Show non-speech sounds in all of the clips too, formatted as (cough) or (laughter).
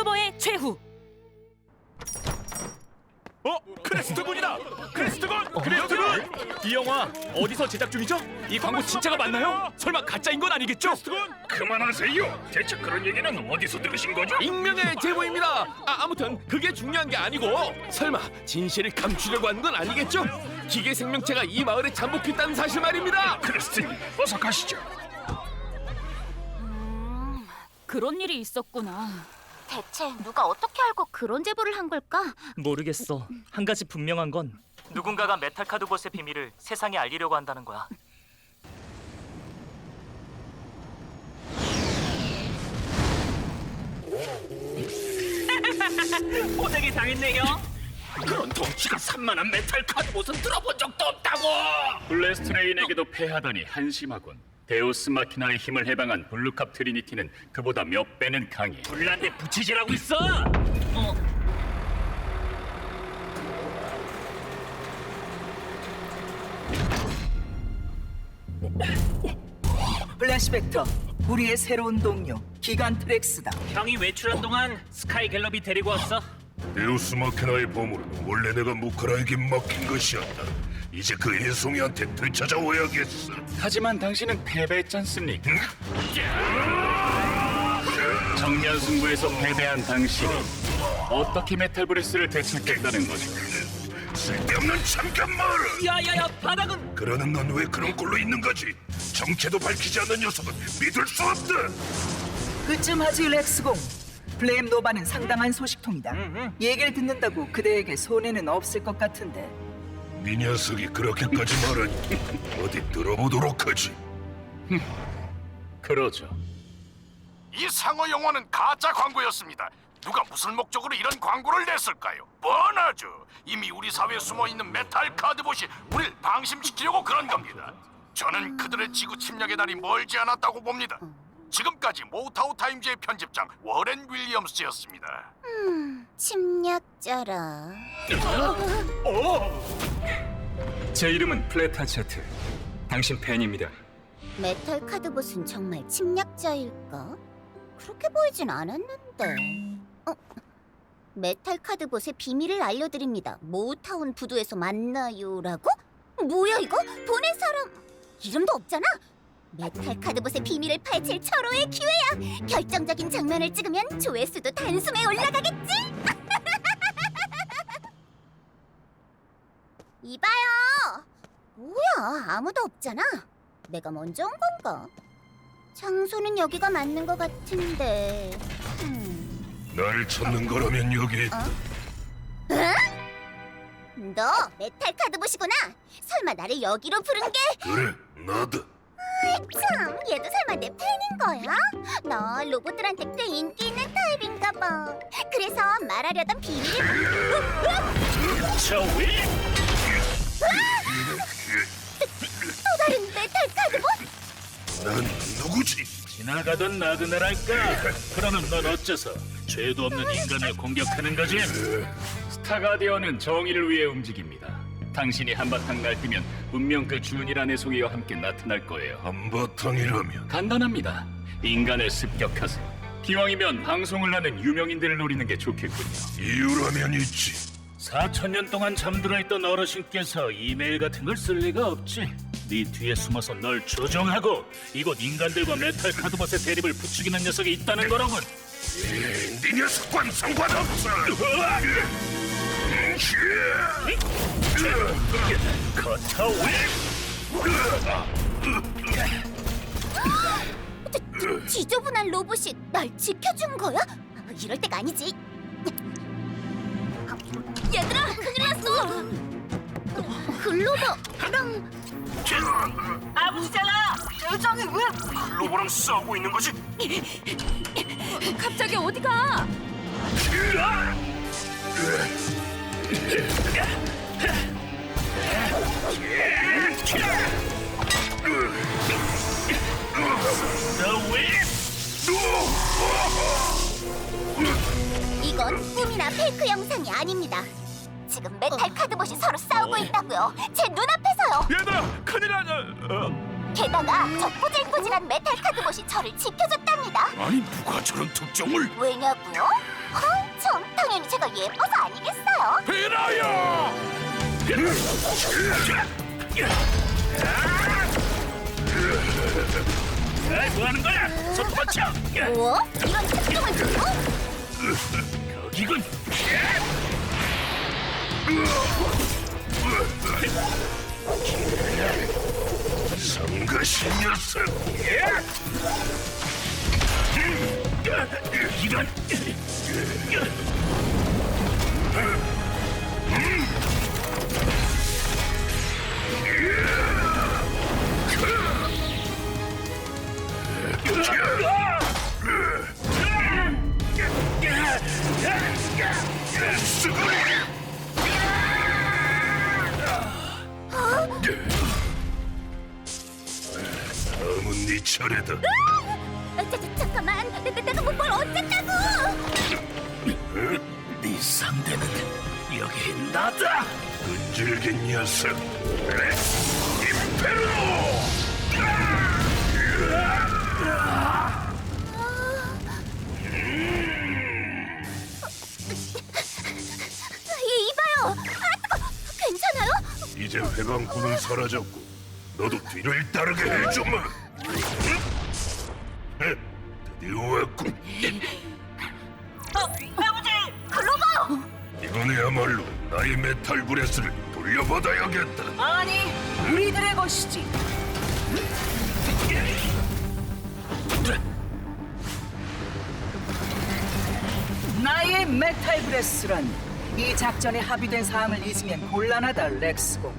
글로버의 최후. 어? 크레스트군이다! 크레스트군! 크레스트군! 이 영화 어디서 제작 중이죠? 이 광고 진짜가 맞나요? 설마 가짜인 건 아니겠죠? 크레스트군! 그만하세요. 대체 그런 얘기는 어디서 들으신 거죠? 익명의 제보입니다. 아, 아무튼 그게 중요한 게 아니고 설마 진실을 감추려고 하는 건 아니겠죠? 기계 생명체가 이 마을에 잠복했다는 사실 말입니다. 크리스틴, 어서 가시죠. 그런 일이 있었구나. 대체 누가 어떻게 알고 그런 제보를 한 걸까? 모르겠어. 한 가지 분명한 건 누군가가 메탈 카드봇의 비밀을 세상에 알리려고 한다는 거야. (laughs) 호되게 당했네요. 그런 덩치가 산만한 메탈 카드봇은 들어본 적도 없다고. 블레스트레인에게도 패하더니 한심하군. 데우스 마키나의 힘을 해방한 블루캅 트리니티는 그보다 몇 배는 강해. 불난데 부채질하고 있어. 어, 플래시벡터 우리의 새로운 동료 기간 트렉스다 형이 외출한 동안 스카이 갤럽이 데리고 왔어. 데우스 마키나의 보물은 원래 내가 무카라에게 맡긴 것이었다. 이제 그 애송이한테 되찾아와야겠어. 하지만 당신은 패배했지 않습니까? 정면 승부에서 패배한 당신이 어떻게 메탈 브레스를 되찾겠다는 거죠? 쓸데없는 참견 마라. 야야야 바닥은 그러는 넌 왜 그런 꼴로 있는 거지? 정체도 밝히지 않는 녀석은 믿을 수 없다. 그쯤 하지 렉스공 블레임 노바는 상당한 소식통이다 얘기를 듣는다고 그대에게 손해는 없을 것 같은데 네 녀석이 그렇게까지 말하니 어디 들어보도록 하지. 그러죠. 이 상어 영화는 가짜 광고였습니다. 누가 무슨 목적으로 이런 광고를 냈을까요? 뻔하죠. 이미 우리 사회에 숨어 있는 메탈 카드봇이 우리를 방심시키려고 그런 겁니다. 저는 그들의 지구 침략의 날이 멀지 않았다고 봅니다. 지금까지 모타우 타임즈의 편집장 워렌 윌리엄스였습니다. 침략자라. 제 이름은 플레타체트. 당신 팬입니다. 메탈 카드봇은 정말 침략자일까? 그렇게 보이진 않았는데. 어? 메탈 카드봇의 비밀을 알려드립니다. 모타운 부두에서 만나요라고? 뭐야 이거? 보낸 사람 이름도 없잖아. 메탈 카드봇의 비밀을 파헤칠 철호의 기회야. 결정적인 장면을 찍으면 조회수도 단숨에 올라가겠지. (laughs) 이봐요. 뭐야 아무도 없잖아. 내가 먼저 온 건가? 장소는 여기가 맞는 것 같은데. 음. 날 찾는 거라면 여기 너 메탈 카드봇이구나. 설마 나를 여기로 부른 게? 그래 나다. 참, 얘도 설마 내 팬인 거야? 너 로봇들한테 꽤 인기 있는 타입인가 봐. 그래서 말하려던 비밀을 저 위? 또 다른 메탈 카드봇? 난 누구지? 지나가던 나그네랄까? 그러면 넌 어째서 죄도 없는 인간을 공격하는 거지? 스타가디언은 정의를 위해 움직입니다. 당신이 한바탕 날뛰면 분명 그 준이라는 소리와 함께 나타날 거예요. 한바탕이라면 간단합니다. 인간을 습격하세요. 기왕이면 방송을 하는 유명인들을 노리는 게 좋겠군요. 이유라면 있지. 4천 년 동안 잠들어 있던 어르신께서 이메일 같은 걸 쓸 리가 없지. 네 뒤에 숨어서 널 조종하고 이곳 인간들과 메탈 카드봇의 대립을 부추기는 녀석이 있다는 거로군. 네 녀석과는 상관 없어. 지저분한 로봇이 날 지켜준 거야? 이럴 때가 아니지. 얘들아, 큰일 났어. 글로버랑 아부잖아. 대장이 왜? 로보랑 싸우고 있는 거지? 갑자기 어디 가? 이건 꿈이나 페이크 영상이 아닙니다. 지금 메탈 카드봇이 서로 싸우고 있다고요. 제 눈앞에서요. 얘들아 큰일 나냐 어? 게다가 저 꼬질꼬질한 메탈 카드봇이 저를 지켜줬답니다. 아니 누가 저런 특종을? 왜냐고요? 어, 참 당연히 제가 예뻐서 아니겠어요? 빌어요! 에이, 뭐 하는 거야? 손 뻗쳐. 뭐? 이런 특종을 주고? 이건 성가신 녀석 이런 다음은 네 차례다 나다. 끈질긴 녀석 임페로 이, 이봐요, 아, 뜨거, 괜찮아요? 이제 회광구는 사라졌고 너도 뒤를 따르게 해주마 이번에야말로 나의 메탈 브레스를 돌려받아야겠다 아니, 우리들의 것이지. 나의 메탈 브레스란 이 작전에 합의된 사항을 잊으면 곤란하다, 렉스공.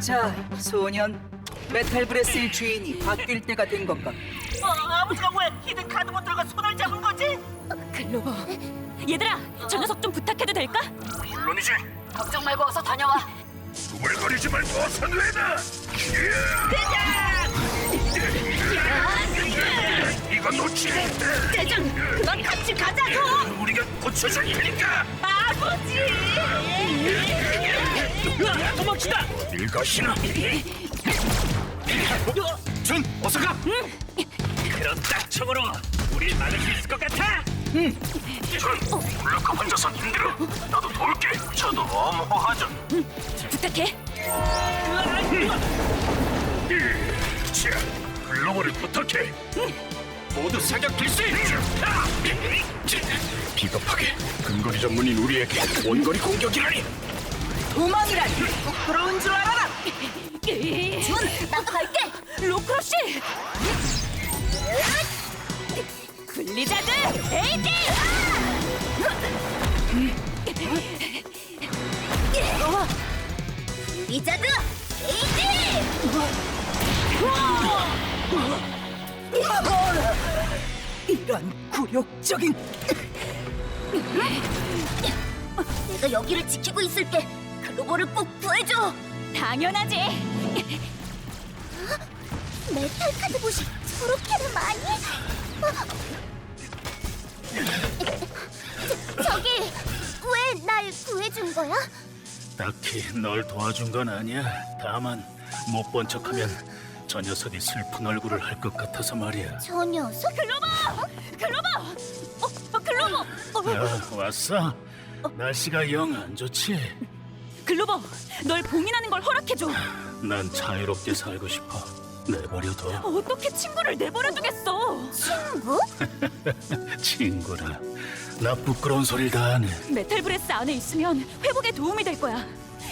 자, 소년. 메탈 브레스의 주인이 바뀔 때가 된 것 같고 어, 아버지가 왜 히든 카드본들과 손을 잡은 거지? 글로버. 얘들아, 저 녀석 좀 부탁해도 될까? 물론이지 걱정 말고 어서 다녀와. 구물거리지 말고 어서 내놔 이거 놓치면 돼 대장, 그만 같이 가자고. 우리가 고쳐줄 테니까 아버지. 도망치다. 일것이나 준 어서 가. 그런 딱총으로 우리 막을 수 있을 것 같아. 전 블라크 혼자서 힘들어 나도 도울게 저도 엄호하죠 부탁해. 자 글로벌을 부탁해 모두 사격 필수 비겁하게 근거리 전문인 우리에게 원거리 공격이라니 도망이라니 부끄러운 줄 알아라. 준, 나도 갈게. 로크로시. 블리자드 에이지. 리자드, 에이지! 이런 굴욕적인 내가 여기를 지키고 있을게. 글로벌을 꼭 구해줘. 당연하지. 메탈 카드봇이 저렇게나 많이? 저, 저기 왜 날 구해준 거야? 딱히 널 도와준 건 아니야. 다만 못 본 척하면 저 녀석이 슬픈 얼굴을 할 것 같아서 말이야. 저 녀석? 글로버, 글로버. 어, 어, 글로버. 어, 야, 왔어? 날씨가 영 안 좋지? 글로버, 널 봉인하는 걸 허락해줘. 난 자유롭게 살고 싶어. 내버려둬. 어떻게 친구를 내버려두겠어? 친구? (laughs) 친구라. 나 부끄러운 소리를 다 하네. 메탈 브레스 안에 있으면 회복에 도움이 될 거야.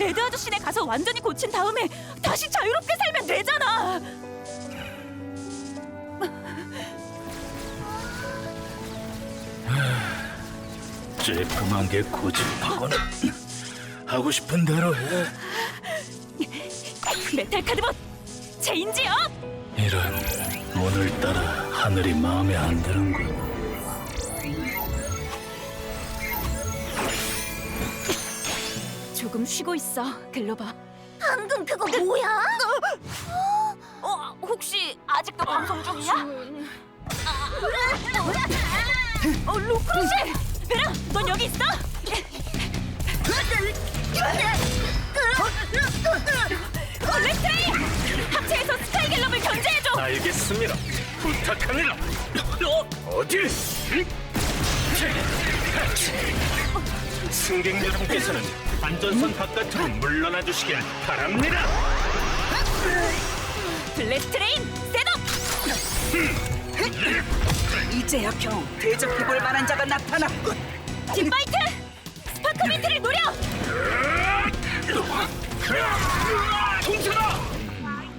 에드 아저씨네 가서 완전히 고친 다음에 다시 자유롭게 살면 되잖아. 쬐끔한 게 고집하고는 하고 싶은 대로 해. 메탈 카드봇 체인지업. 이런 오늘따라 하늘이 마음에 안 드는군. 조금 쉬고 있어, 글로버. 방금 그거 뭐야? 어, 혹시 아직도 방송 중이야? 어, 루크로시! 베라, 넌 여기 있어? 콜렉트레인! 합체해서 스카이 갤럽을 견제해줘! 알겠습니다. 부탁합니다. 어디? 승객 여러분께서는 안전선 바깥으로 물러나 주시길 바랍니다. 블래스트레인 셋업! 이제야 겨우 대접해볼 만한 자가 나타났군. 딥파이트! 스파크민트를 노려!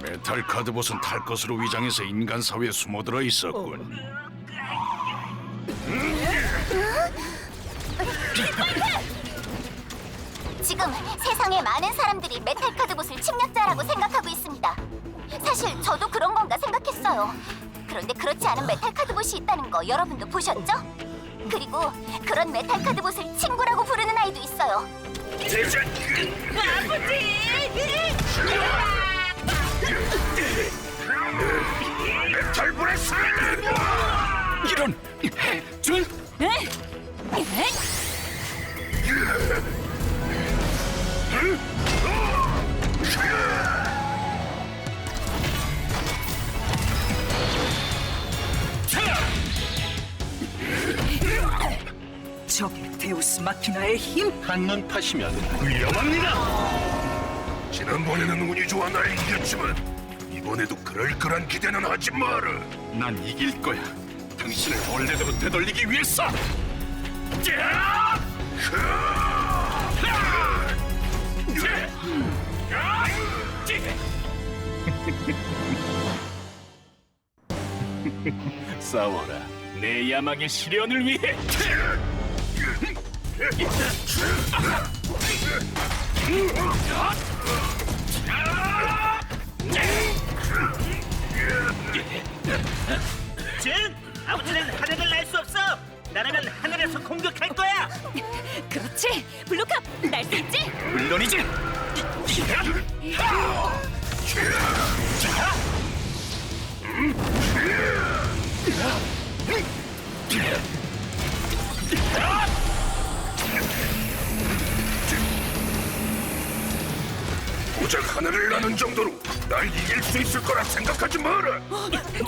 메탈 카드봇은 탈 것으로 위장해서 인간 사회에 숨어들어 있었군. 지금 세상에 많은 사람들이 메탈 카드봇을 침략자라고 생각하고 있습니다. 사실 저도 그런 건가 생각했어요. 그런데 그렇지 않은 메탈 카드봇이 있다는 거 여러분도 보셨죠? 그리고 그런 메탈 카드봇을 친구라고 부르는 아이도 있어요. 메탈 브레스! 이런 데우스 마키나의 힘? 한눈 파시면 위험합니다. 지난번에는 운이 좋아 날 이겼지만 이번에도 그럴 거란 기대는 하지 마라. 난 이길 거야. 당신을 원래대로 되돌리기 위해서. 야! 싸워라. 내 야망의 실현을 위해. 진! 아무튼 하늘을 날 수 없어! 나라면 하늘에서 공격할 거야! 그렇지! 블루캅! 날 수 있지? 물론이지. 고작 하늘을 나는 정도로 날 이길 수 있을 거라 생각하지 마라.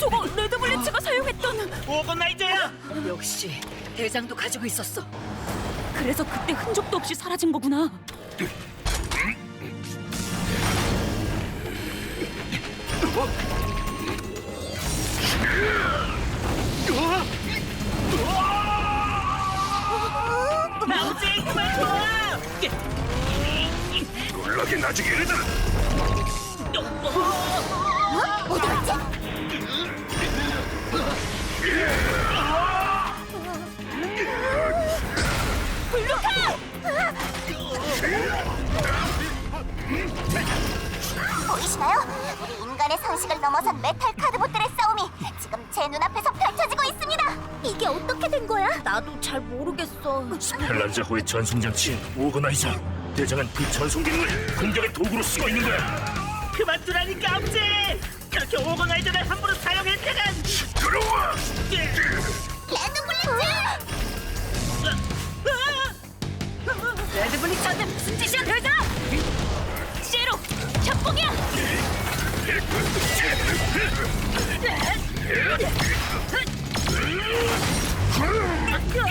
저거 레드블리츠가 사용했던 오건나이저야! 역시 대장도 가지고 있었어 그래서 그때 흔적도 없이 사라진 거구나 아버지 그만 둬! 놀 라긴 아직 이르다. 어디 갔지? 보이시나요? 우리 인간의 상식을 넘어선 메탈 카드봇들의 싸움이 지금 제 눈앞에서 펼쳐지고 있습니다. 이게 어떻게 된 거야? 나도 잘 모르겠어. 헬란자호의 전송장치 오거나이저. 대장은 그 전송 기능을 공격의 도구로 쓰고 있는 거야. 그만두라니까 아버지! 그렇게 오건나이저를 함부로 사용했다간! 들어와. 레드 블리츠! 레드블리츠 한테 무슨 짓이야 대장! 제로! 협공이야! 블래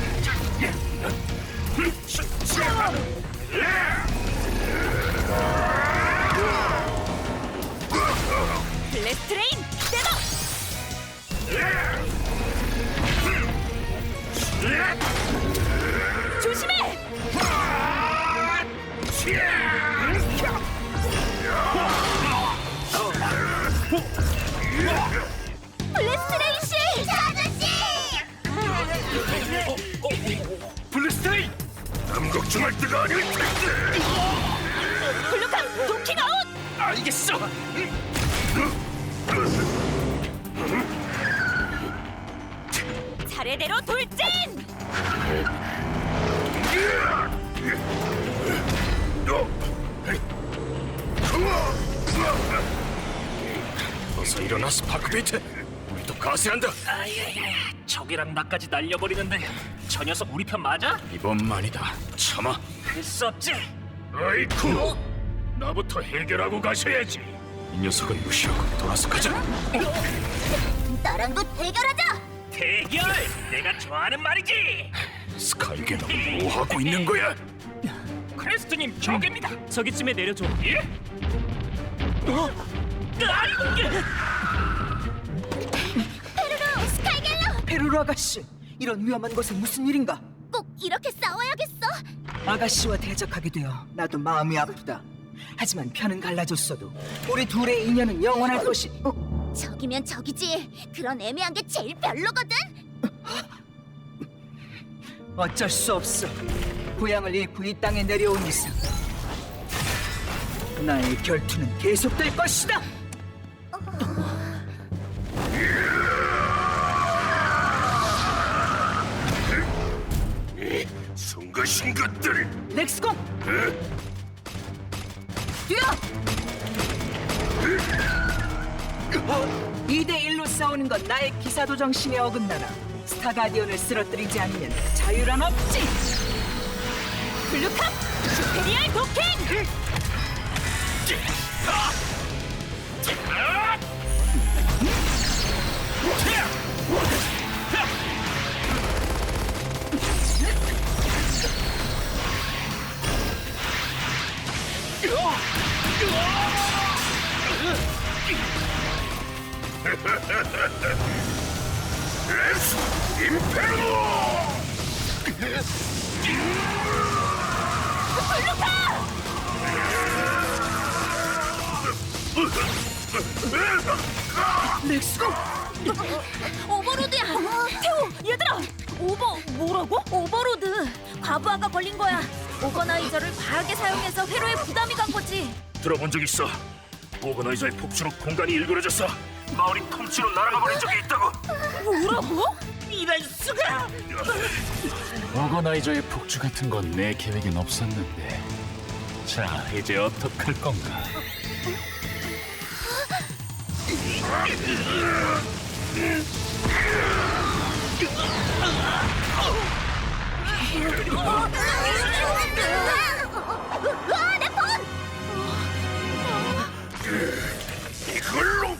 차례대로 돌진! 어서 일어나 스파크비트. 우리도 가세한다. 적이랑 나까지 날려버리는데 저 녀석 우리 편 맞아? 이번만이다. 참아. 그수 없지. 아이쿠. 나부터 해결하고 가셔야지. 이 녀석은 무시하고 돌아서 가자. 나랑도 대결하자. 대결! 내가 좋아하는 말이지! 스카이게너 뭐 하고 있는 거야? 크레스트님 저깁니다! 저기쯤에 내려줘. 예? 어? 아니, 페루로 스카이갤러 페루로 아가씨, 이런 위험한 곳에 무슨 일인가? 꼭 이렇게 싸워야겠어. 아가씨와 대적하게 되어 나도 마음이 아프다. 하지만 편은 갈라졌어도 우리 둘의 인연은 영원할 것이. 어? 적이면 적이지. 그런 애매한 게 제일 별로거든. 어쩔 수 없어. 고향을 잃고 이 땅에 내려온 이상 나의 결투는 계속될 것이다. 성가신 것들 렉스공 뛰어! 2대 1로 싸우는 건 나의 기사도 정신에 어긋나나 스타가디언을 쓰러뜨리지 않으면 자유란 없지. 블루캅 슈페리얼 도킹! (laughs) 렉스공 오버로드야! 태호, 얘들아! 오버 뭐라고? 오버로드. 과부하가 걸린 거야. 오버나이저를 과하게 사용해서 회로에 부담이 간 거지. 들어본 적 있어. 오거나이저의 폭주로 공간이 일그러져서 마을이 통째로 날아가 버린 적이 있다고. 뭐라고? 이럴 수가! 오거나이저의 폭주 같은 건 내 계획엔 없었는데. 자, 이제 어떡할 건가? 으아, 내 폰! 이걸로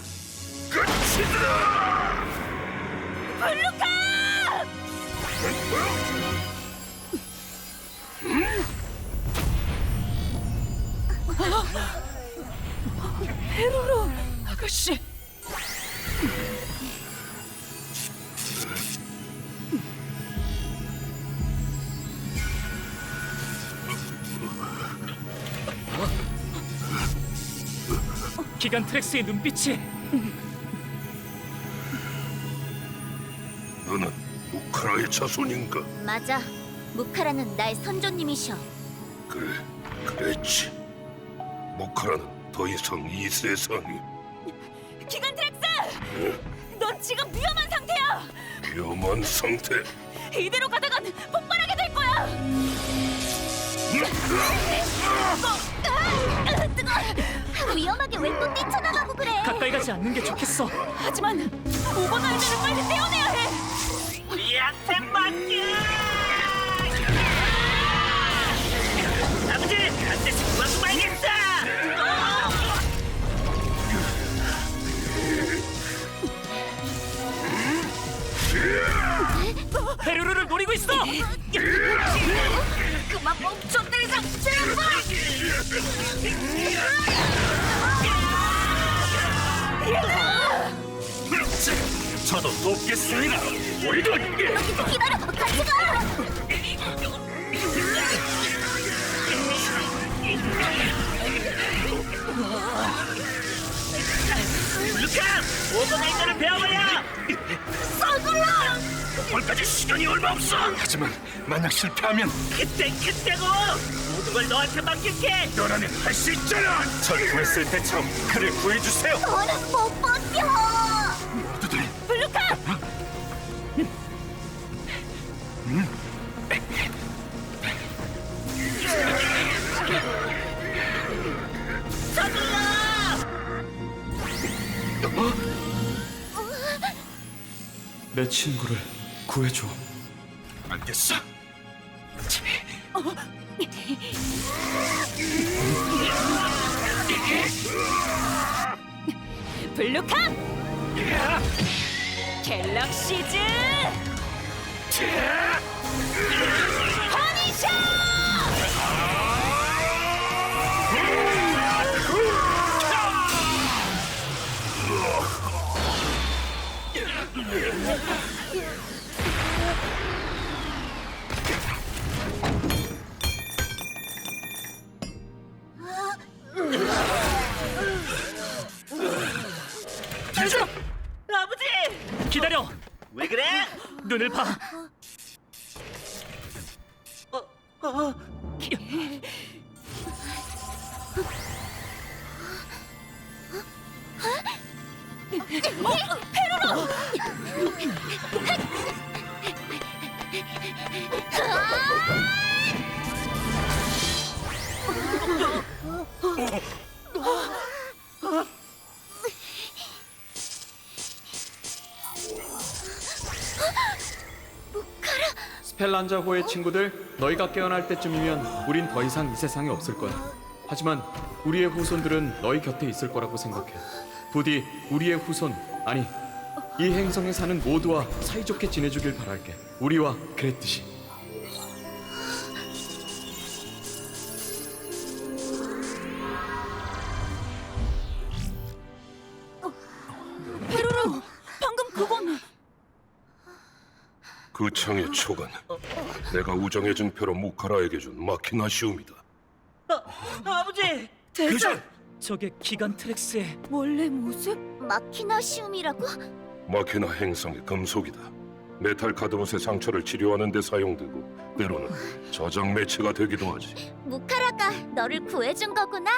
기간 트렉스의 눈빛이 너는 우카라의 자손인가? 맞아. 무카라는 나의 선조님이셔. 그래, 그랬지. 모카라는 더 이상 이 세상이 기간 트렉스! 넌 지금 위험한 상태야. 위험한 상태. 이대로 가다간 폭발하게 될 거야. 뜨거! 위험하게 왜 또 뛰쳐나가고 그래? 가까이 가지 않는 게 좋겠어. 하지만 오버나이저를 빨리 떼어내야 해. 우리한테 맡겨! 아버지! 한 대씩 맞고 말겠다! 페루르를 노리고 있어. 그만 멈춰 때리자! 제발! 저도 돕겠습니다. 우리도 기다려! 같이 가! 루카! 오버나이저를 배워버려! 벌까지 시간이 얼마 없어. 하지만 만약 실패하면 그때 그때고! 모든 걸 너한테 맡길게! 너라면 할 수 있잖아. 전투했을 때처럼 그를 구해주세요. 너는 못 버텨! 모두들 블루캅! 내 친구를 구해줘. 알겠어. (laughs) 블루캄! 갤럭시즈! 퍼니셔 눈을 봐. 스펠란자호의 친구들, 너희가 깨어날 때쯤이면 우린 더 이상 이 세상에 없을 거야. 하지만 우리의 후손들은 너희 곁에 있을 거라고 생각해. 부디 우리의 후손, 아니 이 행성에 사는 모두와 사이좋게 지내주길 바랄게. 우리와 그랬듯이. 페루로 방금 그건 그 창의 촉은 내가 우정의 증표로 무카라에게 준 마키나시움이다. 아 버지! 대장 저게 기간 트렉스의 원래 모습? 마키나시움이라고? 마키나 행성의 금속이다. 메탈 카드못의 상처를 치료하는 데 사용되고 때로는 저장 매체가 되기도 하지. 무카라가 너를 구해준 거구나.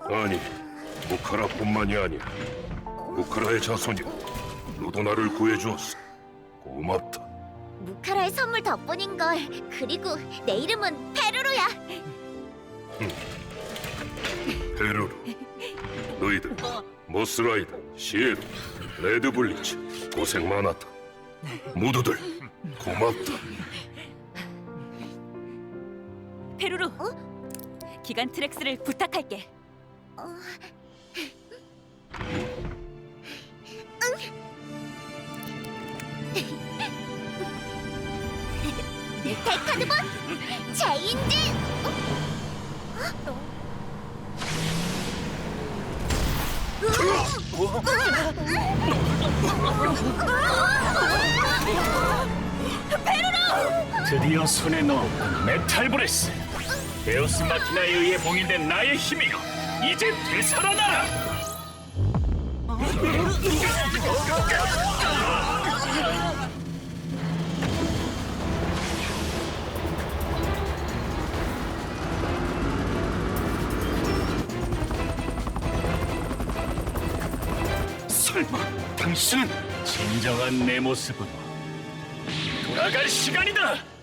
아니, 무카라뿐만이 아니야. 무카라의 자손이고 너도 나를 구해주었어. 고맙다. 무카라의 선물 덕분인 걸. 그리고 내 이름은 페루루야. 페루루, 너희들 모스라이더, 시에도, 레드블리츠 고생 많았다. 모두들 고맙다. 페루로 기간 트렉스를 부탁할게 데카드본 제인진. 드디어 손에 넣었군 메탈 브레스. 데우스 마키나에 의해 봉인된 나의 힘이여. 이제 되살아나라 당신은 진정한 내 모습으로 돌아갈 시간이다